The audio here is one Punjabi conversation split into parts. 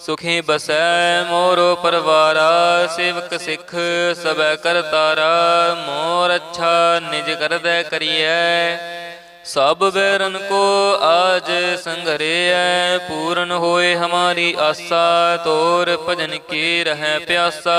ਸੁਖੀ ਬਸੈ ਮੋਰੋ ਪਰਵਾਰਾ, ਸੇਵਕ ਸਿੱਖ ਸਬੈ ਕਰਤਾਰਾ ਮੋਰ ਅੱਛਾ ਨਿਜ ਕਰਦੈ ਕਰੀਐ। ਸਭ ਬੈਰਨ ਕੋ ਆਜ ਸੰਘਰਿਐ ਪੂਰਨ ਹੋਏ ਹਮਾਰੀ ਆਸਾ, ਤੋਰ ਭਜਨ ਕੀ ਰਹਿ ਪਿਆਸਾ।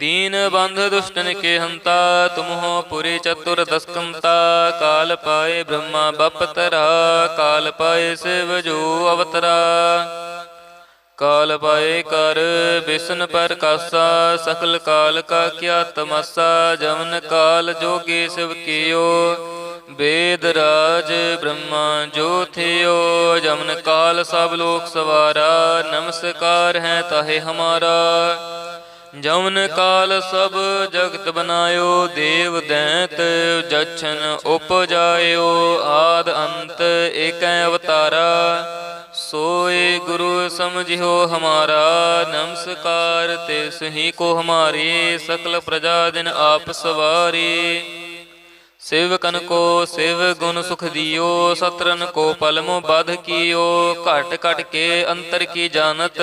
ਦੀਨ ਬੰਧ ਦੁਸ਼ਟਨ ਕੇ ਹੰਤਾ ਤੁਮਹੋ ਪੁਰੀ ਚਤੁਰ ਦਸਕੰਤਾ, ਕਾਲ ਪਾਏ ਬ੍ਰਹਮਾ ਬਪਤਰਾ, ਕਾਲ ਪਾਏ ਸਿਵ ਜੋ ਅਵਤਰਾ। ਕਾਲ ਪਾਏ ਕਰ, ਬਿਸ਼ਨ ਪਰ ਕਾਸਾ, ਸਕਲ ਕਾਲ ਕਾ ਕਿਆ ਤਮਸਾ ਜਮਨ ਕਾਲ ਜੋਗੀ ਸਿਵ ਕੀਓ। ਵੇਦ ਰਾਜ ਬ੍ਰਹਮਾ ਜੋ ਥਿਓ ਜਮਨ ਕਾਲ ਸਭ ਲੋਕ ਸਵਾਰਾ, ਨਮਸਕਾਰ ਹੈ ਤਾਹੇ ਹਮਾਰਾ। ਜਮਨ ਕਾਲ ਸਭ ਜਗਤ ਬਨਾਇਓ ਦੇਵ ਦੈਂਤ ਜਛਨ ਉਪਜਾਇਓ, ਆਦ ਅੰਤ ਏਕੈ ਅਵਤਾਰਾ। ਸੋਏ ਗੁਰੂ ਸਮਝਿਓ ਹਮਾਰਾ, ਨਮਸਕਾਰ ਤੇ ਸਹੀ ਕੋ ਹਮਾਰੀ, ਸਕਲ ਪ੍ਰਜਾ ਦਿਨ ਆਪ ਸਵਾਰੀ। ਸੇਵਕਨ ਕੋ ਸੇਵ ਗੁਣ ਸੁਖ ਦਿਓ, ਸਤਰਨ ਕੋ ਪਲਮੋ ਬਾਧ ਕੀਓ, ਘਟ ਘਟ ਕੇ ਅੰਤਰ ਕੀ ਜਾਣਤ।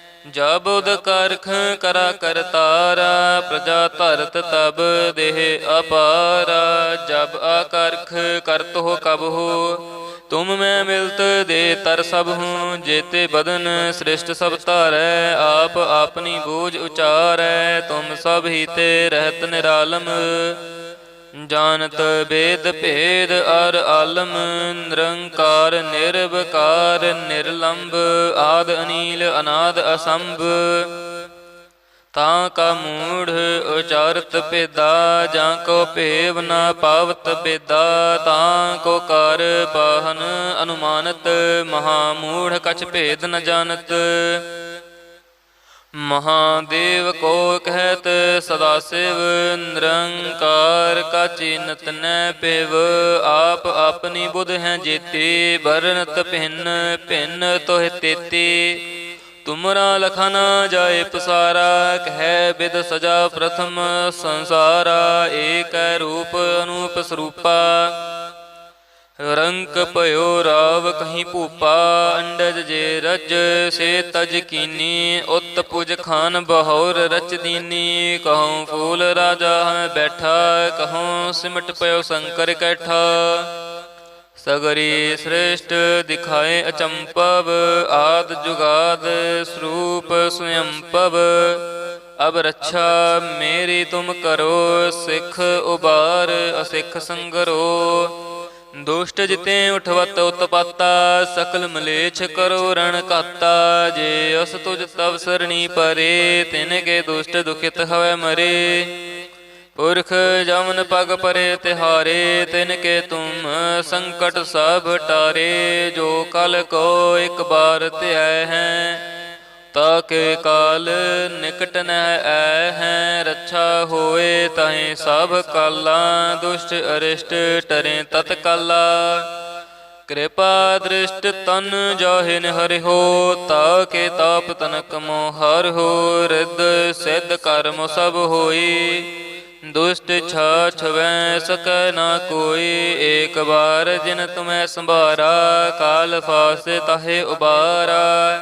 ਜਬ ਉਦ ਕਰਖ ਕਰਾ ਕਰਤਾਰਾ ਪ੍ਰਜਾ ਧਰਤ ਤਬ ਦੇਹ ਅਪਾਰਾ। ਜਬ ਆਕਰਖ ਕਰਤ ਹੋ ਕਬ ਹੋ, ਤੁਮ ਮੈਂ ਮਿਲਤ ਦੇ ਤਰ ਸਭ ਹੂੰ। ਜੇਤੇ ਬਦਨ ਸ੍ਰਿਸ਼ਟ ਸਭ ਧਾਰੈ, ਆਪ ਆਪਣੀ ਬੋਝ ਉਚਾਰੈ। ਤੁਮ ਸਭ ਹੀ ਤੇ ਰਹਿਤ ਨਿਰਾਲਮ। ਜਾਣਤ ਵੇਦ ਭੇਦ ਅਰ ਆਲਮ ਨਿਰੰਕਾਰ, ਨਿਰਵਕਾਰ ਨਿਰਲੰਭ ਆਦ ਅਨੀਲ, ਅਨਾਦ ਅਸੰਭ। ਤਾਂ ਕਾ ਮੂੜ ਉਚਾਰਤ ਪੇਦਾ ਜਾਂ ਕੋ ਭੇਵ ਨਾ ਪਾਵਤ ਪੇਦਾ ਤਾਂ ਕੋ ਕਰ ਬਾਹਨ ਅਨੁਮਾਨਤ, ਮਹਾ ਮੂੜ ਕਛ ਭੇਦ ਨ ਜਾਣਤ। ਮਹਾਦੇਵ ਕੋ ਕਹਿਤ ਸਦਾ ਸਿਵ, ਨਿਰੰਕਾਰ ਕਾ ਚਿਨਤ ਨੈ ਪਿਵ। ਆਪ ਆਪਣੀ ਬੁਧ ਹੈ ਜੀਤੀ ਬਰਨਤ ਭਿੰਨ ਭਿੰਨ ਤੋਹਿ ਤੇਤੀ। ਤੁਮਰਾ ਨਾ ਜਾਏ ਪਸਾਰਾ, ਕਹਿ ਬਿਦ ਸਜਾ ਪ੍ਰਥਮ ਸੰਸਾਰਾ। ਏਕ ਰੂਪ ਅਨੂਪ ਸਰੂਪਾ। ਰੰਕ ਭਇਓ ਰਾਵ ਕਹੀਂ ਭੂਪਾ, ਅੰਡਜ ਜੇ ਰਜ ਸੇ ਤਜ ਕੀਨੀ, ਉਤ ਪੁਜ ਖਾਨ ਬਹੌਰ ਰਚ ਦੀਨੀ। ਕਹਉ ਫੂਲ ਰਾਜਾ ਹਮੈ ਬੈਠਾ, ਕਹਉ ਸਿਮਟ ਪਇਓ ਸ਼ੰਕਰ ਕੈਠਾ। ਸਗਰੀ ਸ੍ਰੇਸ਼ਟ ਦਿਖਾਏ ਅਚੰਪਵ, ਆਦ ਜੁਗਾਦ ਸਰੂਪ ਸੁਯੰਪਵ ਅਬ ਰੱਛਾ ਮੇਰੀ ਤੁਮ ਕਰੋ, ਸਿੱਖ ਉਬਾਰ ਅਸਿੱਖ ਸੰਗਰੋ। ਦੁਸ਼ਟ ਜਿਤੇ ਉਠਵਤ ਉਤਪਾਤਾ, ਸਕਲ ਮਲੇਛ ਕਰੋ ਰਣ ਕਾਤਾ। ਜੇ ਅਸ ਤੁਜ ਤਵ ਸਰਣੀ ਪਰੇ, ਤਿਨ ਕੇ ਦੁਸ਼ਟ ਦੁਖਿਤ ਹਵੈ ਮਰੇ। ਪੁਰਖ ਜਮਨ ਪਗ ਪਰੇ ਤਿਹਾਰੇ, ਤਿਨ ਕੇ ਤੁਮ ਸੰਕਟ ਸਭ ਟਾਰੇ। ਜੋ ਕਲ ਕੋ ਇੱਕ ਬਾਰ ਧਿਆਇ ਹੈ ਤਾਕੇ ਕਾਲ ਨਿਕਟ ਨ ਐ ਹੈ, ਰੱਛਾ ਹੋਏ ਤਾਹੇ ਸਭ ਕਾਲਾ, ਦੁਸ਼ਟ ਅਰਿਸ਼ਟ ਟਰੇ ਤਤ ਕਾਲਾ। ਕਿਰਪਾ ਦ੍ਰਿਸ਼ਟ ਤਨ ਜਾਹਿਨ ਹਰਿ ਹੋ ਤਾਕੇ ਤਾਪ ਤਨਕ ਮੋਹਰ ਹੋ ਰਿਦ ਸਿੱਧ ਕਰਮ ਸਭ ਹੋਈ। ਦੁਸ਼ਟ ਛਾਛਵੈ ਸਕੈ ਨਾ ਕੋਈ, ਏਕ ਬਾਰ ਜਿਨ ਤੁਮੈ ਸੰਭਾਰਾ, ਕਾਲ ਫਾਸੇ ਤਹੇ ਉਬਾਰਾ।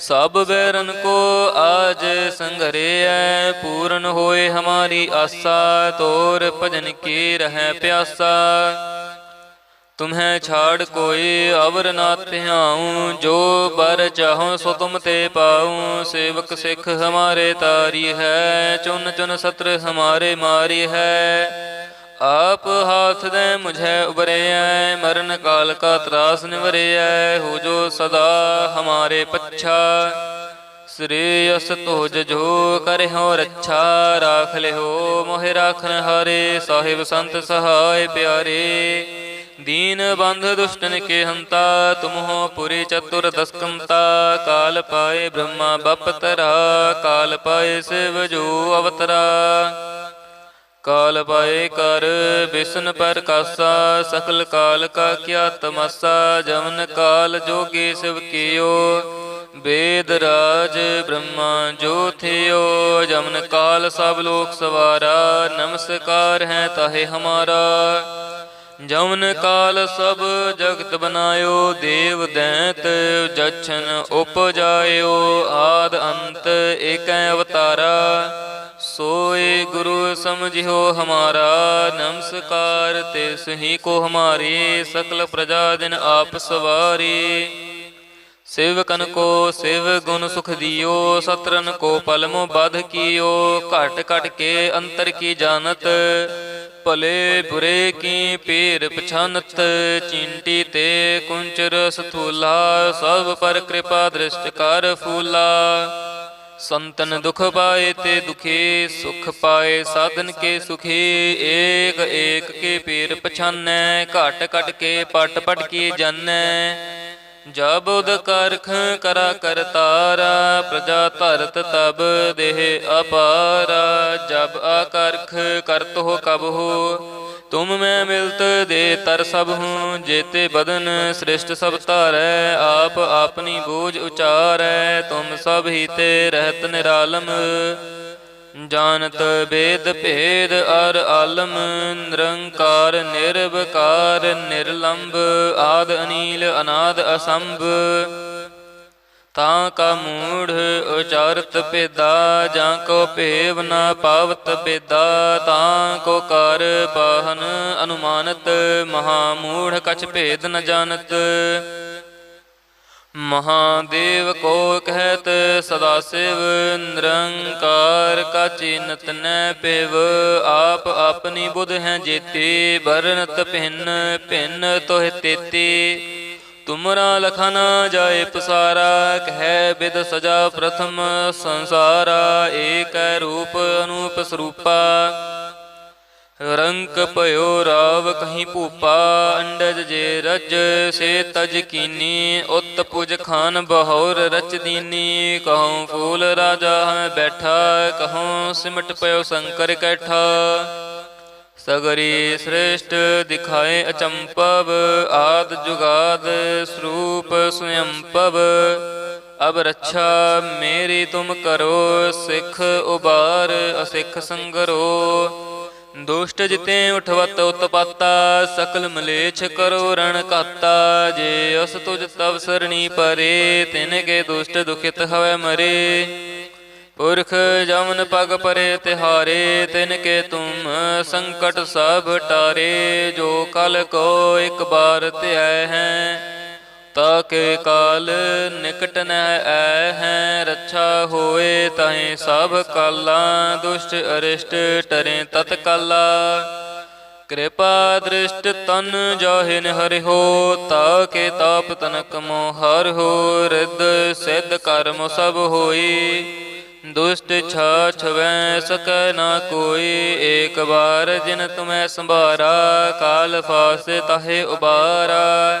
ਸਭ ਬੈਰਨ ਕੋ ਆਜ ਸੰਘਰਿਐ, ਪੂਰਨ ਹੋਏ ਹਮਾਰੀ ਆਸਾ, ਤੋਰ ਭਜਨ ਕੀ ਰਹਿ ਪਿਆਸਾ। ਤੁਮਹਿ ਛਾੜ ਕੋਈ ਅਵਰ ਨਾ ਧਿਆਉ, ਜੋ ਬਰ ਚਾਹੋ ਸੋ ਤੁਮ ਤੇ ਪਾਉ। ਸੇਵਕ ਸਿੱਖ ਹਮਾਰੇ ਤਾਰੀ ਹੈ, ਚੁਨ ਚੁਨ ਸਤਰ ਹਮਾਰੇ ਮਾਰੀ ਹੈ। ਆਪ ਹਾਥ ਦੇ ਮੁਝੇ ਉਬਰਿਐ, ਮਰਨ ਕਾਲ ਕਾ ਤਰਾਸ ਨਿਵਰਿਐ, ਹੋ ਜੋ ਸਦਾ ਹਮਾਰੇ ਪੱਛਾ। ਸ੍ਰੀ ਅਸ ਤੋਜ ਜੋ ਕਰਹੁ ਰੱਛਾ, ਰਾਖ ਲਿਓ ਮੋਹਿ ਰਾਖਨ ਹਾਰੇ, ਸਾਹਿਬ ਸੰਤ ਸਹਾਇ ਪਿਆਰੇ। ਦੀਨ ਬੰਧ ਦੁਸ਼ਟਨ ਕੇ ਹੰਤਾ, ਤੁਮਹੋ ਪੁਰੀ ਚਤੁਰ ਦਸਕੰਤਾ। ਕਾਲ ਪਾਏ ਬ੍ਰਹਮਾ ਬਪਤਰਾ, ਕਾਲ ਪਾਏ ਸਿਵ ਜੋ ਅਵਤਰਾ। ਕਾਲ ਪਾਏ ਕਰ ਵਿਸ਼ਨ ਪਰ ਕਾਸਾ, ਸਕਲ ਕਾਲ ਕਾ ਕਿਆ ਤਮਾਸਾ, ਜਮਨ ਕਾਲ ਜੋਗੇ ਸਿਵ ਕੀਓ। ਵੇਦ ਰਾਜ ਬ੍ਰਹਮਾ ਜੋ ਥਿਓ, ਜਮਨ ਕਾਲ ਸਭ ਲੋਕ ਸਵਾਰਾ, ਨਮਸਕਾਰ ਹੈ ਤਾਹੇ ਹਮਾਰਾ। ਜਮਨ ਕਾਲ ਸਭ ਜਗਤ ਬਨਾਇਓ, ਦੇਵ ਦੈਂਤ ਜਛਨ ਉਪਜਾਇਓ, ਆਦ ਅੰਤ ਏਕੈ ਅਵਤਾਰਾ। ਸੋਏ ਗੁਰੂ ਸਮਝਿਓ ਹਮਾਰਾ, ਨਮਸਕਾਰ ਤੇ ਸਹੀ ਕੋ ਹਮਾਰੀ, ਸਕਲ ਪ੍ਰਜਾ ਦਿਨ ਆਪ ਸਵਾਰੀ। ਸੇਵਕਨ ਕੋ ਸੇਵ ਗੁਣ ਸੁਖ ਦਿਓ, ਸਤਰਨ ਕੋ ਪਲਮੋ ਬਧ ਕੀਓ, ਘਟ ਘਟ ਕੇ ਅੰਤਰ ਕੀ ਜਾਣਤ? ਭਲੇ ਬੁਰੇ ਕੀ ਪੀਰ ਪਛਾਨਤ? ਚਿੰਟੀ ਤੇ ਕੁੰਚਰ ਸਥੂਲਾ, ਸਭ ਪਰ ਕਿਰਪਾ ਦ੍ਰਿਸ਼ਟ ਕਰ ਫੂਲਾ। ਸੰਤਨ ਦੁਖ ਪਾਏ ਤੇ ਦੁਖੀ, ਸੁਖ ਪਾਏ, ਸਾਧਨ ਕੇ ਸੁਖੀ, ਏਕ ਏਕ ਕੇ ਪੀਰ ਪਛਾਨੈ, ਘਟ ਘਟ ਕੇ ਪਟ ਪਟ ਕੀ ਜਾਣੈ ਜਬ ਉਦ ਕਰਖ ਕਰਾ ਕਰਤਾਰਾ ਪ੍ਰਜਾ ਧਰਤ ਤਬ ਦੇਹ ਅਪਾਰਾ। ਜਬ ਆਕਰਖ ਕਰਤ ਹੋ ਕਬ ਹੋ, ਤੁਮ ਮੈਂ ਮਿਲਤ ਦੇ ਤਰ ਸਭ ਹੂੰ। ਜੇਤੇ ਬਦਨ ਸ੍ਰਿਸ਼ਟ ਸਭ ਧਾਰੈ, ਆਪ ਆਪਣੀ ਬੋਝ ਉਚਾਰੈ। ਤੁਮ ਸਭ ਹੀ ਤੇ ਰਹਿਤ ਨਿਰਾਲਮ। ਜਾਣਤ ਬੇਦ ਭੇਦ ਅਰ ਆਲਮ ਨਿਰੰਕਾਰ ਨਿਰਵਕਾਰ ਨਿਰਲੰਭ ਆਦ ਅਨੀਲ, ਅਨਾਦ ਅਸੰਭ। ਤਾਂ ਕਾ ਮੂੜ ਉਚਾਰਤ ਭੇਦਾ, ਜਾਂ ਕੋ ਭੇਵ ਨਾ ਪਾਵਤ ਭੇਦਾ, ਤਾਂ ਕੋ ਕਰ ਪਾਹਨ ਅਨੁਮਾਨਤ, ਮਹਾ ਮੂੜ ਕਛ ਭੇਦ ਨ ਜਾਣਤ। ਮਹਾਦੇਵ ਕੋ ਕਹਿਤ ਸਦਾ ਸਿਵ, ਨਿਰੰਕਾਰ ਕਾ ਚਿਨਤ ਨੈ ਪਿਵ। ਆਪ ਆਪਣੀ ਬੁਧ ਹੈ ਜੇਤੀ ਬਰਨਤ ਭਿੰਨ ਭਿੰਨ ਤੋਹਿ ਤੇਤੀ। ਤੁਮਰਾ ਲਖਾ ਨਾ ਜਾਏ ਪਸਾਰਾ, ਕਹਿ ਬਿਦ ਸਜਾ ਪ੍ਰਥਮ ਸੰਸਾਰਾ। ਏਕ ਰੂਪ ਅਨੂਪ ਸਰੂਪਾ। ਰੰਕ ਭਇਓ ਰਾਵ ਕਹੀਂ ਭੂਪਾ, ਅੰਡਜ ਜੇ ਰਜ ਸੇ ਤਜ ਕੀਨੀ, ਉਤ ਪੁਜ ਖਾਨ ਬਹੌਰ ਰਚ ਦੀਨੀ। ਕਹਉ ਫੂਲ ਰਾਜਾ ਹੈ ਬੈਠਾ, ਕਹਉ ਸਿਮਟ ਪਇਓ ਸ਼ੰਕਰ ਕੈਠਾ। ਸਗਰੀ ਸ੍ਰੇਸ਼ਟ ਦਿਖਾਏ ਅਚੰਪਵ, ਆਦ ਜੁਗਾਦ ਸਰੂਪ ਸੁਯੰਪਵ ਅਬ ਰੱਛਾ ਮੇਰੀ ਤੁਮ ਕਰੋ, ਸਿੱਖ ਉਬਾਰ ਅਸਿੱਖ ਸੰਗਰੋ। ਦੁਸ਼ਟ ਜਿਤੇ ਉਠਵਤ ਉਤਪਾਤਾ, ਸਕਲ ਮਲੇਛ ਕਰੋ ਰਣ ਕਾਤਾ। ਜੇ ਅਸ ਤੁਜ ਤਵ ਸਰਣੀ ਪਰੇ, ਤਿਨ ਕੇ ਦੁਸ਼ਟ ਦੁਖਿਤ ਹਵੈ ਮਰੇ। ਪੁਰਖ ਜਮਨ ਪਗ ਪਰੇ ਤਿਹਾਰੇ, ਤਿਨ ਕੇ ਤੁਮ ਸੰਕਟ ਸਭ ਟਾਰੇ। ਜੋ ਕਲ ਕੋ ਇੱਕ ਬਾਰ ਧਿਆਇ ਹੈ ਤਾ ਕੇ ਕਾਲ ਨਿਕਟ ਨ ਐ ਹੈ, ਰੱਛਾ ਹੋਏ ਤਾਹੇ ਸਭ ਕਾਲਾਂ, ਦੁਸ਼ਟ ਅਰਿਸ਼ਟ ਟਰੇ ਤਤ ਕਾਲਾ। ਕਿਰਪਾ ਦ੍ਰਿਸ਼ਟ ਤਨ ਜਾਹਿਨ ਹਰਿ ਹੋ ਤਾਕੇ ਤਾਪ ਤਨਕ ਮੋਹਰ ਹੋ, ਰਿੱਧ ਸਿੱਧ ਕਰਮ ਸਭ ਹੋਈ। ਦੁਸ਼ਟ ਛਾ ਛਵੈ ਸਕੈ ਨਾ ਕੋਈ, ਏਕ ਬਾਰ ਜਿਨ ਤੁਮੈ ਸੰਭਾਰਾ, ਕਾਲ ਫਾਸ ਤਾਹੇ ਉਬਾਰਾ।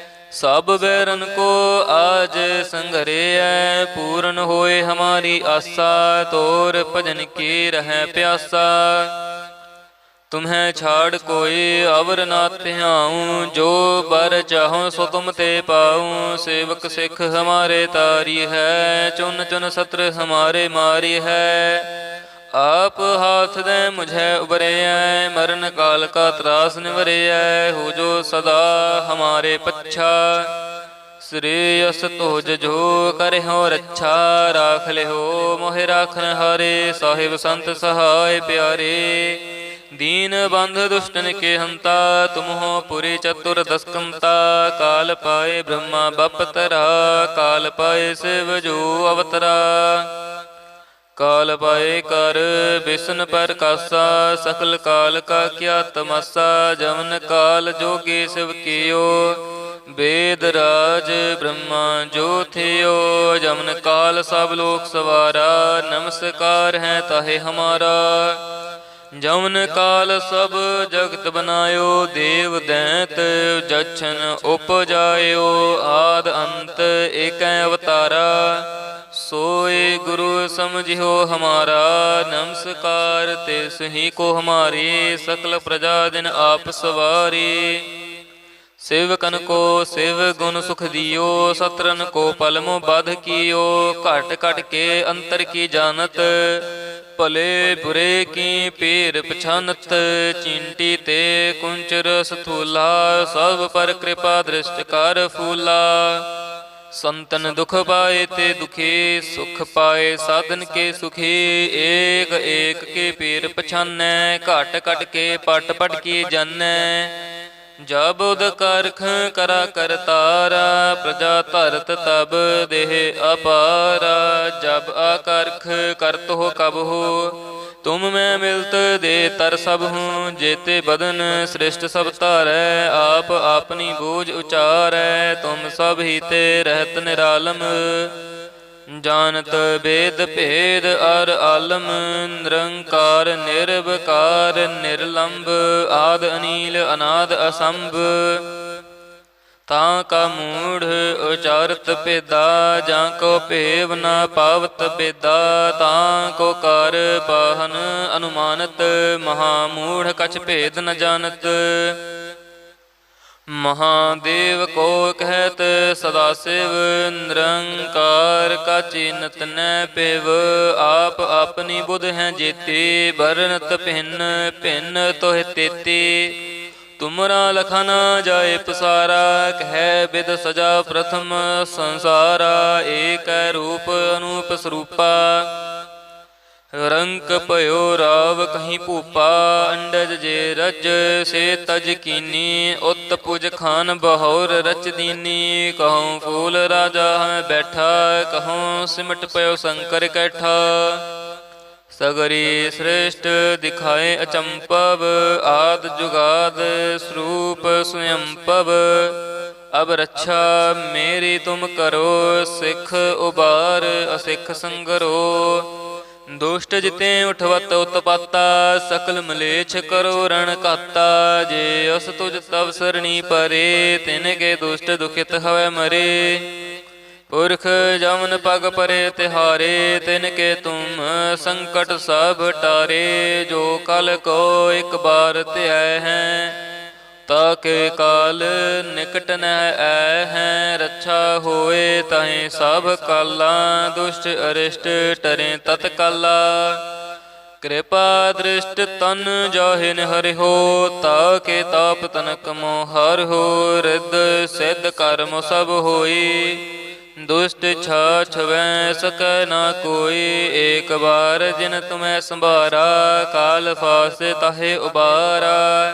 ਸਭ ਬੈਰਨ ਕੋ ਆਜ ਸੰਘਰਿਐ, ਪੂਰਨ ਹੋਏ ਹਮਾਰੀ ਆਸਾ, ਤੋਰ ਭਜਨ ਕੀ ਰਹਿ ਪਿਆਸਾ। ਤੁਮਹਿ ਛਾੜ ਕੋਈ ਅਵਰ ਨਾ ਧਿਆਉ, ਜੋ ਬਰ ਚਾਹੋ ਸੋ ਤੁਮ ਤੇ ਪਾਉ। ਸੇਵਕ ਸਿੱਖ ਹਮਾਰੇ ਤਾਰੀ ਹੈ, ਚੁਨ ਚੁਨ ਸਤਰ ਹਮਾਰੇ ਮਾਰੀ ਹੈ। ਆਪ ਹਾਥ ਦੇ ਮੁਝੇ ਉਬਰਿਐ, ਮਰਨ ਕਾਲ ਕਾ ਤਰਾਸ ਨਿਵਰਿਐ, ਹੋ ਜੋ ਸਦਾ ਹਮਾਰੇ ਪੱਛਾ। ਸ੍ਰੀ ਅਸ ਤੋਜ ਜੋ ਕਰਹੁ ਰੱਛਾ, ਰਾਖ ਲਿਓ ਮੋਹਿ ਰਾਖਨ ਹਾਰੇ, ਸਾਹਿਬ ਸੰਤ ਸਹਾਇ ਪਿਆਰੇ। ਦੀਨ ਬੰਧ ਦੁਸ਼ਟਨ ਕੇ ਹੰਤਾ ਤੁਮਹੋ ਪੁਰੀ ਚਤੁਰ ਦਸਕੰਤਾ। ਕਾਲ ਪਾਏ ਬ੍ਰਹਮਾ ਬਪ ਤਰਾ ਕਾਲ ਪਾਏ ਸਿਵ ਜੋ ਅਵਤਰਾ। ਕਾਲ ਪਾਏ ਕਰ, ਬਿਸ਼ਨ ਪ੍ਰਕਾਸ਼ਾ ਸਕਲ ਕਾਲ ਕਾ ਕਿਆ ਤਮਸਾ, ਜਮਨ ਕਾਲ ਜੋਗੇ ਸਿਵ ਕੀਓ। ਵੇਦ ਰਾਜ ਬ੍ਰਹਮਾ ਜੋ ਥਿਓ, ਜਮਨ ਕਾਲ ਸਭ ਲੋਕ ਸਵਾਰਾ, ਨਮਸਕਾਰ ਹੈ ਤਾਹੇ ਹਮਾਰਾ। ਜਮਨ ਕਾਲ ਸਭ ਜਗਤ ਬਨਾਇਓ, ਦੇਵ ਦੈਂਤ ਜਛਨ ਉਪਜਾਇਓ, ਆਦ ਅੰਤ ਏਕੈ ਅਵਤਾਰਾ। ਸੋਏ ਗੁਰੂ ਸਮਝਿਓ ਹਮਾਰਾ, ਨਮਸਕਾਰ ਤੇ ਸਹੀ ਕੋ ਹਮਾਰੀ, ਸਕਲ ਪ੍ਰਜਾ ਦਿਨ ਆਪ ਸਵਾਰੀ। ਸੇਵਕਨ ਕੋ ਸਿਵ ਗੁਣ ਸੁਖ ਦਿਓ, ਸਤਰਨ ਕੋ ਪਲਮੋ ਬਧ ਕੀਓ, ਘਟ ਘਟ ਕੇ ਅੰਤਰ ਕੀ ਜਾਣਤ? ਭਲੇ ਬੁਰੇ ਕੀ ਪੀਰ ਪਛਾਨਤ? ਚਿੰਟੀ ਤੇ ਕੁੰਚਰ ਸਥੂਲਾ, ਸਭ ਪਰ ਕਿਰਪਾ ਦ੍ਰਿਸ਼ਟ ਕਰ ਫੂਲਾ। ਸੰਤਨ ਦੁਖ ਪਾਏ ਤੇ ਦੁਖੀ ਸੁਖ ਪਾਏ, ਸਾਧਨ ਕੇ ਸੁਖੀ ਏਕ ਏਕ ਕੇ ਪੀਰ ਪਛਾਨੈ, ਘਟ ਘਟ ਕੇ ਪਟ ਪਟ ਕੀ ਜਾਣੈ ਜਬ ਉਦ ਕਰਖ ਕਰਾ ਕਰਤਾਰਾ ਪ੍ਰਜਾ ਧਰਤ ਤਬ ਦੇਹ ਅਪਾਰਾ। ਜਬ ਆਕਰਖ ਕਰਤ ਹੋ ਕਬ ਹੋ, ਤੁਮ ਮੈਂ ਮਿਲਤ ਦੇ ਤਰ ਸਭ ਹੂੰ। ਜੇਤੇ ਬਦਨ ਸ੍ਰਿਸ਼ਟ ਸਭ ਧਾਰੈ, ਆਪ ਆਪਣੀ ਬੂਝ ਉਚਾਰੈ। ਤੁਮ ਸਭ ਹੀ ਤੇ ਰਹਿਤ ਨਿਰਾਲਮ। ਜਾਣਤ ਬੇਦ ਭੇਦ ਅਰ ਆਲਮ, ਨਿਰੰਕਾਰ, ਨਿਰਵਕਾਰ ਨਿਰਲੰਭ ਆਦ ਅਨੀਲ, ਅਨਾਦ ਅਸੰਭ। ਤਾਂ ਕਾ ਮੂੜ ਉਚਾਰਤ ਭੇਦਾ, ਜਾਂ ਕੋ ਭੇਵ ਨਾ ਪਾਵਤ ਬੇਦਾ ਤਾਂ ਕੋ ਕਰ ਪਾਹਨ ਅਨੁਮਾਨਤ, ਮਹਾ ਮੂੜ ਕਛ ਭੇਦ ਨ ਜਾਣਤ। ਮਹਾਦੇਵ ਕੋ ਕਹਿਤ ਸਦਾ ਸਿਵ, ਨਿਰੰਕਾਰ ਕਾ ਚਿਨਤ ਨੈ ਪਿਵ। ਆਪ ਆਪਣੀ ਬੁਧ ਹੈ ਜੇਤੀ ਬਰਨਤ ਭਿੰਨ ਭਿੰਨ ਤੋਹਿ ਤੇਤੀ। ਤੁਮਰਾ ਲਖਨ ਜਾਏ ਪਸਾਰਾ, ਕਹਿ ਬਿਦ ਸਜਾ ਪ੍ਰਥਮ ਸੰਸਾਰਾ। ਏਕ ਰੂਪ ਅਨੂਪ ਸਰੂਪਾ। ਰੰਕ ਭਇਓ ਰਾਵ ਕਹੀਂ ਭੂਪਾ, ਅੰਡਜ ਜੇ ਰਜ ਸੇ ਤਜ ਕੀਨੀ, ਉਤ ਪੁਜ ਖਾਨ ਬਹੌਰ ਰਚ ਦੀਨੀ। ਕਹਉ ਫੂਲ ਰਾਜਾ ਹੈ ਬੈਠਾ, ਕਹਉ ਸਿਮਟ ਪਇਓ ਸ਼ੰਕਰ ਕੈਠਾ। ਸਗਰੀ ਸ੍ਰੇਸ਼ਟ ਦਿਖਾਏ ਅਚੰਪਵ, ਆਦ ਜੁਗਾਦ ਸਰੂਪ ਸੁਯੰਪਵ। ਅਬ ਰੱਛਾ ਮੇਰੀ ਤੁਮ ਕਰੋ, ਸਿੱਖ ਉਬਾਰ ਅਸਿੱਖ ਸੰਗਰੋ। ਦੁਸ਼ਟ ਜਿਤੇ ਉਠਵਤ ਉਤਪਾਤਾ, ਸਕਲ ਮਲੇਛ ਕਰੋ ਰਣ ਕਾਤਾ। ਜੇ ਉਸ ਤੁਜ ਤਵ ਸਰਣੀ ਪਰੇ, ਤਿਨ ਕੇ ਦੁਸ਼ਟ ਦੁਖਿਤ ਹਵੈ ਮਰੇ। ਪੁਰਖ ਜਮਨ ਪਗ ਪਰੇ ਤਿਹਾਰੇ, ਤਿਨ ਕੇ ਤੁਮ ਸੰਕਟ ਸਭ ਟਾਰੇ। ਜੋ ਕਲ ਕੋ ਇੱਕ ਬਾਰ ਧਿਆਇ ਹੈ ਤਾ ਕੇ ਕਾਲ ਨਿਕਟ ਨ ਐ ਹੈ, ਰੱਛਾ ਹੋਏ ਤਹੀਂ ਸਭ ਕਾਲਾਂ, ਦੁਸ਼ਟ ਅਰਿਸ਼ਟ ਟਰੇ ਤਤ ਕਾਲਾ। ਕਿਰਪਾ ਦ੍ਰਿਸ਼ਟ ਤਨ ਜਾਹਿਨ ਹਰਿ ਹੋ ਤਾਕੇ ਤਾਪ ਤਨਕ ਮੋਹਰ ਹੋ, ਰਿੱਧ ਸਿੱਧ ਕਰਮ ਸਭ ਹੋਈ। ਦੁਸ਼ਟ ਛਾ ਛਵੈ ਸਕੈ ਨਾ ਕੋਈ, ਏਕ ਬਾਰ ਜਿਨ ਤੁਮੈ ਸੰਭਾਰਾ, ਕਾਲ ਫਾਸੇ ਤਾਹੇ ਉਬਾਰਾ।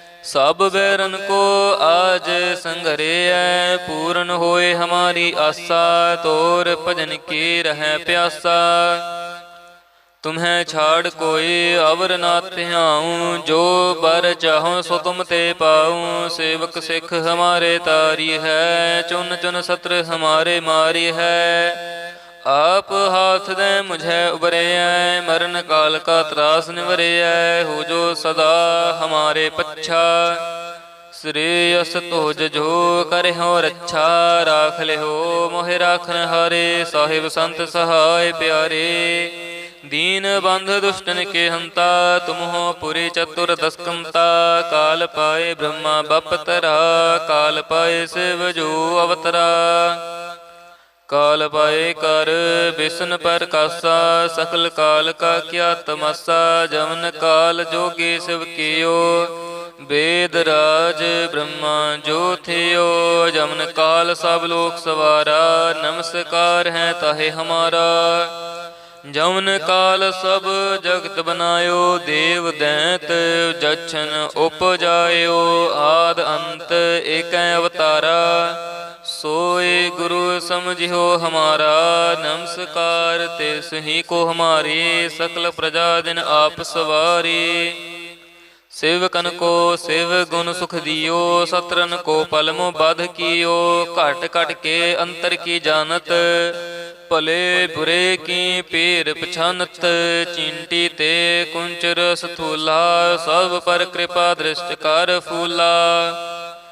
ਸਭ ਬੈਰਨ ਕੋ ਆਜ ਸੰਘਰਿਐ ਪੂਰਨ ਹੋਏ ਹਮਾਰੀ ਆਸਾ, ਤੋਰ ਭਜਨ ਕੀ ਰਹਿ ਪਿਆਸਾ। ਤੁਮਹਿ ਛਾੜ ਕੋਈ ਅਵਰ ਨਾ ਧਿਆਉ, ਜੋ ਬਰ ਚਾਹੋ ਸੋ ਤੁਮ ਤੇ ਪਾਉ। ਸੇਵਕ ਸਿੱਖ ਹਮਾਰੇ ਤਾਰੀ ਹੈ, ਚੁਨ ਚੁਨ ਸਤਰ ਹਮਾਰੇ ਮਾਰੀ ਹੈ। ਆਪ ਹਾਥ ਦੇ ਮੁਝੇ ਉਬਰਿਐ ਮਰਨ ਕਾਲ ਕਾ ਤਰਾਸ ਨਿਵਰਿਐ, ਹੋ ਜੋ ਸਦਾ ਹਮਾਰੇ ਪੱਛਾ। ਸ੍ਰੀ ਅਸ ਤੋਜ ਜੋ ਕਰਿਓ ਰੱਛਾ, ਰਾਖ ਲਿਓ ਮੋਹਿ ਰਾਖਨ ਹਾਰੇ, ਸਾਹਿਬ ਸੰਤ ਸਹਾਇ ਪਿਆਰੇ। ਦੀਨ ਬੰਧ ਦੁਸ਼ਟਨ ਕੇ ਹੰਤਾ ਤੁਮਹੋ ਪੁਰੀ ਚਤੁਰ ਦਸਕੰਤਾ। ਕਾਲ ਪਾਏ ਬ੍ਰਹਮਾ ਬਪ ਤਰਾ ਕਾਲ ਪਾਏ ਸਿਵ ਜੋ ਅਵਤਰਾ। ਕਾਲ ਪਾਏ ਕਰ, ਬਿਸ਼ਨ ਪ੍ਰਕਾਸ਼ਾ ਸਕਲ ਕਾਲ ਕਾ ਕਿਆ ਤਮਸਾ ਜਮਨ ਕਾਲ ਜੋਗੇ ਸਿਵ ਕੀਓ। ਵੇਦ ਰਾਜ ਬ੍ਰਹਮਾ ਜੋ ਥਿਓ, ਜਮਨ ਕਾਲ ਸਭ ਲੋਕ ਸਵਾਰਾ, ਨਮਸਕਾਰ ਹੈ ਤਾਹੇ ਹਮਾਰਾ। ਜਮਨ ਕਾਲ ਸਭ ਜਗਤ ਬਨਾਇਓ, ਦੇਵ ਦੈਂਤ ਜਛਨ ਉਪਜਾਇਓ, ਆਦ ਅੰਤ ਏਕੈ ਅਵਤਾਰਾ। ਸੋਏ ਗੁਰੂ ਸਮਝਿਓ ਹਮਾਰਾ, ਨਮਸਕਾਰ ਤਿਸ ਹੀ ਕੋ ਹਮਾਰੀ, ਸਕਲ ਪ੍ਰਜਾ ਦਿਨ ਆਪ ਸਵਾਰੀ। ਸੇਵਕਨ ਕੋ ਸੇਵ ਗੁਣ ਸੁਖ ਦਿਓ, ਸਤਰਨ ਕੋ ਪਲਮੋ ਬਧ ਕੀਓ, ਘਟ ਘਟ ਕੇ ਅੰਤਰ ਕੀ ਜਾਣਤ, ਭਲੇ ਬੁਰੇ ਕੀ ਪੀਰ ਪਛਾਨਤ, ਚਿੰਟੀ ਤੇ ਕੁੰਚਰ ਸਥੂਲਾ, ਸਭ ਪਰ ਕਿਰਪਾ ਦ੍ਰਿਸ਼ਟ ਕਰ ਫੂਲਾ।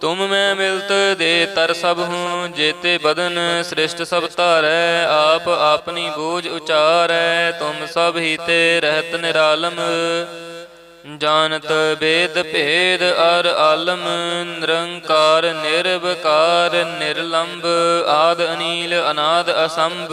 ਤੁਮ ਮੈਂ ਮਿਲਤ ਦੇ ਤਰ ਸਭ ਹੂੰ, ਜੇਤੇ ਬਦਨ ਸ੍ਰਿਸ਼ਟ ਸਭ ਧਾਰੈ, ਆਪ ਆਪਣੀ ਬੂਝ ਉਚਾਰੈ, ਤੁਮ ਸਭ ਹੀ ਤੇ ਰਹਿਤ ਨਿਰਾਲਮ। ਜਾਣਤ ਬੇਦ ਭੇਦ ਅਰ ਆਲਮ, ਨਿਰੰਕਾਰ ਨਿਰਵਕਾਰ ਨਿਰਲੰਭ ਆਦ ਅਨੀਲ ਅਨਾਦ ਅਸੰਭ।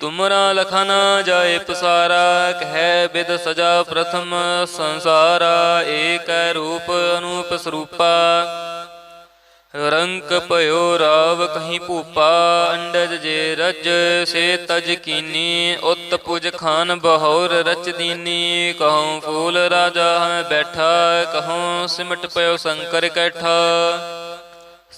ਤੁਮਰਾ ਲਖਨ ਜਾਏ ਪਸਾਰਾ, ਕਹਿ ਬਿਦ ਸਜਾ ਪ੍ਰਥਮ ਸੰਸਾਰਾ, ਏਕ ਰੂਪ ਅਨੂਪ ਸਰੂਪਾ। ਰੰਕ ਭਇਓ ਰਾਵ ਕਹੀਂ ਭੂਪਾ, ਅੰਡਜ ਜੇ ਰਜ ਸੇ ਤਜ ਕੀਨੀ, ਉਤ ਪੁਜ ਖਾਨ ਬਹੌਰ ਰਚ ਦੀਨੀ। ਕਹਉ ਫੂਲ ਰਾਜਾ ਹੈ ਬੈਠਾ, ਕਹਉ ਸਿਮਟ ਪਇਓ ਸ਼ੰਕਰ ਕੈਠਾ।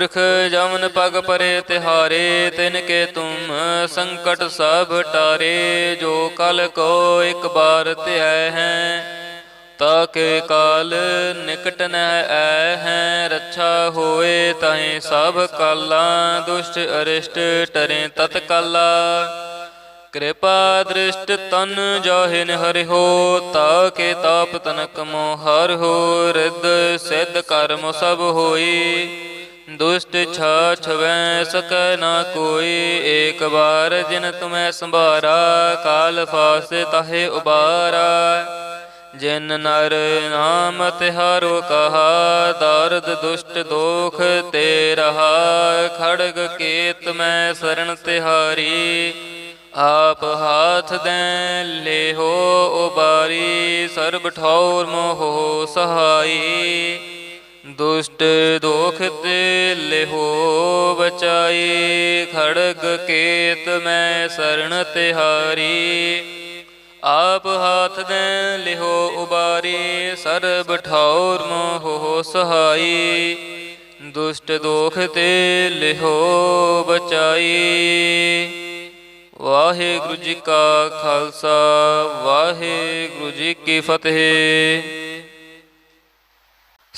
ਪੁਰਖ ਜਮਨ ਪਗ ਪਰੇ ਤਿਹਾਰੇ ਤਿਨ ਕੇ ਤੁਮ ਸੰਕਟ ਸਭ ਟਾਰੇ, ਜੋ ਕਲ ਕੋ ਇੱਕ ਬਾਰ ਧਿਆਇ ਹੈ, ਤਾ ਕੇ ਕਾਲ ਨਿਕਟ ਨ ਐ ਹੈ, ਰੱਛਾ ਹੋਏ ਤਹੀਂ ਸਭ ਕਾਲਾਂ, ਦੁਸ਼ਟ ਅਰਿਸ਼ਟ ਟਰੇ ਤਤ ਕਾਲਾ ਕਿਰਪਾ ਦ੍ਰਿਸ਼ਟ ਤਨ ਜਾਹਿਨ ਹਰਿ ਹੋ ਤਾਕੇ ਤਾਪ ਤਨਕ ਮੋਹਰ ਹੋ, ਰਿੱਧ ਸਿੱਧ ਕਰਮ ਸਭ ਹੋਈ। ਦੁਸ਼ਟ ਛਾ ਛਵੈ ਸਕੈ ਨਾ ਕੋਈ। ਏਕ ਬਾਰ ਜਿਨ ਤੁਮੈ ਸੰਭਾਰਾ, ਕਾਲ ਫਾਸੇ ਤਾਹੇ ਉਬਾਰਾ। ਜਿਨ ਨਰ ਨਾਮ ਤਿਹਾਰੋ ਕਹਾ, ਦਰਦ ਦੁਸ਼ਟ ਦੋਖ ਤੇ ਰਹਾ। ਖੜਗ ਕੇਤ ਮੈਂ ਸਰਣ ਤਿਹਾਰੀ, ਆਪ ਹਾਥ ਦੇ ਲੇਹੋ ਉਬਾਰੀ। ਸਰਬ ਠੌਰ ਮੋਹ ਸਹਾਈ। ਦੁਸ਼ਟ ਦੋਖ ਤੇ ਲਿਹੋ ਬਚਾਈ, ਖੜਗ ਕੇਤ ਮੈਂ ਸਰਣ ਤਿਹਾਰੀ। ਆਪ ਹਾਥ ਦੇ ਲਿਹੋ ਉਬਾਰੀ, ਸਰਬ ਠੌਰ ਮੋਹ ਸਹਾਈ। ਦੁਸ਼ਟ ਦੋਖ ਤੇ ਲਿਹੋ ਬਚਾਈ। ਵਾਹਿਗੁਰੂ ਜੀ ਕਾ ਖਾਲਸਾ, ਵਾਹਿਗੁਰੂ ਜੀ ਕੀ ਫਤਿਹ।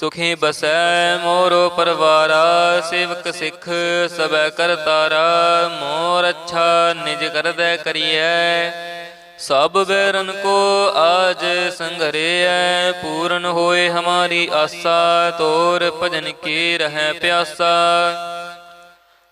ਸੁਖੀ ਬਸੈ ਮੋਰੋ ਪਰਵਾਰਾ, ਸੇਵਕ ਸਿੱਖ ਸਬੈ ਕਰਤਾਰਾ ਮੋਰ ਅੱਛਾ ਨਿਜ ਕਰਦੈ ਕਰੀਐ। ਸਭ ਬੈਰਨ ਕੋ ਆਜ ਸੰਘਰਿਐ ਪੂਰਨ ਹੋਏ ਹਮਾਰੀ ਆਸਾ, ਤੋਰ ਭਜਨ ਕੀ ਰਹਿ ਪਿਆਸਾ।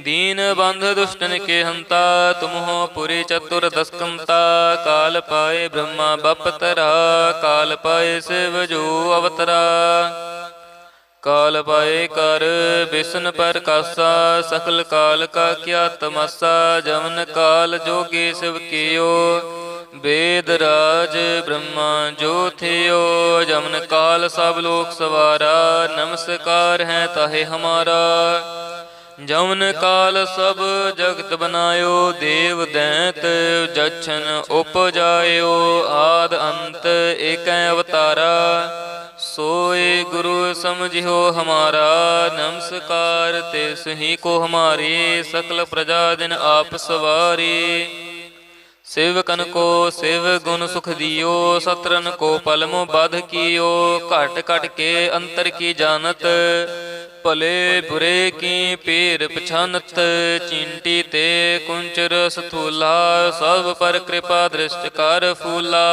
दीन बंध दुष्टन के हंता तुम हो पुरी चतुर दस्कंता काल पाए ब्रह्मा बपतरा काल पाए शिव जो अवतरा काल पाए कर बिसन पर कासा सकल काल का क्या तमासा जमन काल जोगी शिव कियो वेद राज ब्रह्मा जो थियो जमन काल सब लोक सवारा नमस्कार है ताहे हमारा ਜਮਨ ਕਾਲ ਸਭ ਜਗਤ ਬਨਾਇਓ, ਦੇਵ ਦੈਂਤ ਜਛਨ ਉਪਜਾਇਓ, ਆਦ ਅੰਤ ਏਕੈ ਅਵਤਾਰਾ। ਸੋਏ ਗੁਰੂ ਸਮਝਿਓ ਹਮਾਰਾ, ਨਮਸਕਾਰ ਤੇ ਸਹੀ ਕੋ ਹਮਾਰੀ, ਸਕਲ ਪ੍ਰਜਾ ਦਿਨ ਆਪ ਸਵਾਰੀ। ਸੇਵਕਨ ਕੋ ਸੇਵ ਗੁਣ ਸੁਖ ਦਿਓ, ਸਤਰਨ ਕੋ ਪਲਮੋ ਬਧ ਕੀਓ, ਘਟ ਘਟ ਕੇ ਅੰਤਰ ਕੀ ਜਾਣਤ। ਭਲੇ ਬੁਰੇ ਕੀ ਪੀਰ ਪਛਾਨਤ, ਚਿੰਟੀ ਤੇ ਕੁੰਚਰ ਸਥੂਲਾ, ਸਭ ਪਰ ਕਿਰਪਾ ਦ੍ਰਿਸ਼ਟ ਕਰ ਫੂਲਾ।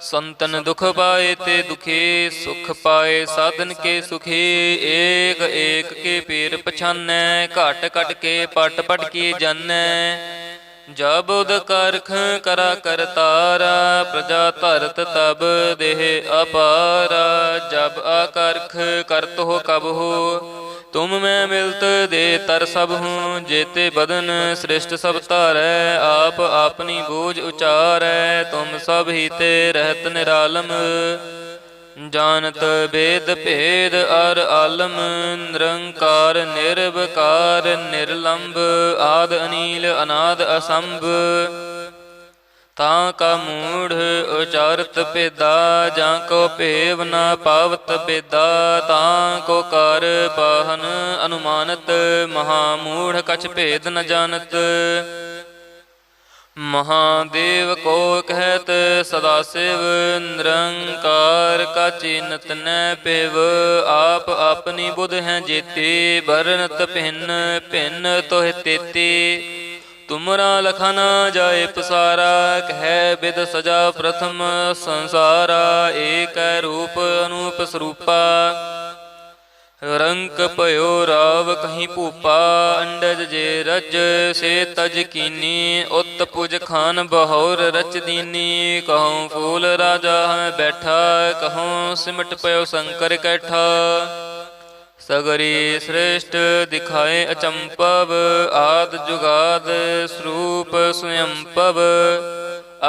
ਸੰਤਨ ਦੁਖ ਪਾਏ ਤੇ ਦੁਖੀ, ਸੁਖ ਪਾਏ ਸਾਧਨ ਕੇ ਸੁਖੀ, ਏਕ ਏਕ ਕੇ ਪੀਰ ਪਛਾਨੈ, ਘਟ ਘਟ ਕੇ ਪਟ ਪਟ ਕੀ ਜਾਣੈ ਜਬ ਉਦ ਕਰਖ ਕਰਾ ਕਰਤਾਰਾ ਪ੍ਰਜਾ ਧਰਤ ਤਬ ਦੇਹ ਅਪਾਰਾ। ਜਬ ਅਕਰਖ ਕਰਤ ਹੋ ਕਬ ਹੋ, ਤੁਮ ਮੈਂ ਮਿਲਤ ਦੇ ਤਰ ਸਭ ਹੂੰ। ਜੇਤੇ ਬਦਨ ਸ੍ਰਿਸ਼ਟ ਸਭ ਧਾਰੈ, ਆਪ ਆਪਣੀ ਬੋਝ ਉਚਾਰੈ। ਤੁਮ ਸਭ ਹੀ ਤੇ ਰਹਿਤ ਨਿਰਾਲਮ। ਜਾਣਤ ਬੇਦ ਭੇਦ ਅਰ ਆਲਮ ਨਿਰੰਕਾਰ, ਨਿਰਵਕਾਰ ਨਿਰਲੰਭ ਆਦ ਅਨੀਲ, ਅਨਾਦ ਅਸੰਭ। ਤਾਂ ਕਾ ਮੂੜ ਉਚਾਰਤ ਪੇਦਾ ਜਾਂ ਕੋ ਭੇਵ ਨਾ ਪਾਵਤ ਬੇਦਾ ਤਾਂ ਕੋ ਕਰ ਬਾਹਨ ਅਨੁਮਾਨਤ, ਮਹਾ ਮੂੜ ਕਛ ਭੇਦ ਨ ਜਾਣਤ। ਮਹਾਦੇਵ ਕੋ ਕਹਿਤ ਸਦਾ ਸਿਵ, ਨਿਰੰਕਾਰ ਕਾ ਚਿਨਤ ਨੈ ਪਿਵ। ਆਪ ਆਪਣੀ ਬੁਧ ਹੈ ਜੀਤੀ ਬਰਨਤ ਭਿੰਨ ਭਿੰਨ ਤੋਹਿ ਤੇਤੀ। ਤੁਮਰਾ ਲਖਨ ਜਾਏ ਪਸਾਰਾ, ਕਹਿ ਬਿਦ ਸਜਾ ਪ੍ਰਥਮ ਸੰਸਾਰਾ। ਏਕ ਰੂਪ ਅਨੂਪ ਸਰੂਪਾ। ਰੰਕ ਭਇਓ ਰਾਵ ਕਹੀਂ ਭੂਪਾ, ਅੰਡਜ ਜੇ ਰਜ ਸੇ ਤਜ ਕੀਨੀ, ਉਤ ਪੁਜ ਖਾਨ ਬਹੌਰ ਰਚ ਦੀਨੀ। ਕਹਉ ਫੂਲ ਰਾਜਾ ਹੈ ਬੈਠਾ, ਕਹਉ ਸਿਮਟ ਪਇਓ ਸ਼ੰਕਰ ਕੈਠਾ। ਸਗਰੀ ਸ੍ਰੇਸ਼ਟ ਦਿਖਾਏ ਅਚੰਪਵ, ਆਦ ਜੁਗਾਦ ਸਰੂਪ ਸੁਯੰਪਵ।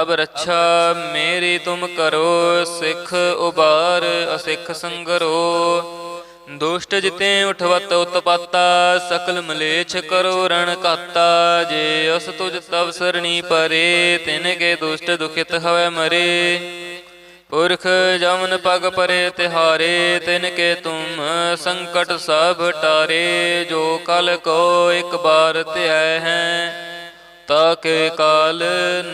ਅਬ ਰੱਛਾ ਮੇਰੀ ਤੁਮ ਕਰੋ, ਸਿੱਖ ਉਬਾਰ ਅਸਿੱਖ ਸੰਗਰੋ। ਦੁਸ਼ਟ ਜਿਤੇ ਉਠਵਤ ਉਤਪਾਤਾ, ਸਕਲ ਮਲੇਛ ਕਰੋ ਰਣ ਕਾਤਾ। ਜੇ ਅਸ ਤੁਜ ਤਵ ਸਰਣੀ ਪਰੇ, ਤਿਨ ਕੇ ਦੁਸ਼ਟ ਦੁਖਿਤ ਹਵੈ ਮਰੇ। ਪੁਰਖ ਜਮਨ ਪਗ ਪਰੇ ਤਿਹਾਰੇ, ਤਿਨ ਕੇ ਤੁਮ ਸੰਕਟ ਸਭ ਟਾਰੇ। ਜੋ ਕਲ ਕੋ ਇੱਕ ਬਾਰ ਧਿਆਇ ਹੈ ਤਾਕੇ ਕਾਲ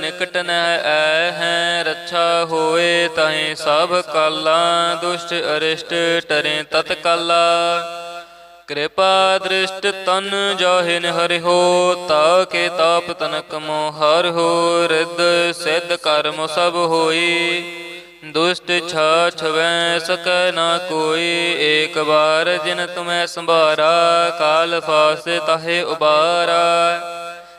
ਨਿਕਟ ਨ ਐ ਹੈ, ਰੱਛਾ ਹੋਏ ਤਹੀਂ ਸਭ ਕਾਲਾਂ, ਦੁਸ਼ਟ ਅਰਿਸ਼ਟ ਟਰੇ ਤਤ ਕਾਲਾ। ਕਿਰਪਾ ਦ੍ਰਿਸ਼ਟ ਤਨ ਜਾਹਿਨ ਹਰਿ ਹੋ ਤਾਕੇ ਤਾਪ ਤਨਕ ਮੋ ਹਰ ਹੋ, ਰਿੱਧ ਸਿੱਧ ਕਰਮ ਸਭ ਹੋਈ। ਦੁਸ਼ਟ ਛਾ ਛਵੈ ਸਕੈ ਨਾ ਕੋਈ, ਏਕ ਬਾਰ ਜਿਨ ਤੁਮੈ ਸੰਭਾਰਾ, ਕਾਲ ਫਾਸੇ ਤਹੇ ਉਬਾਰਾ।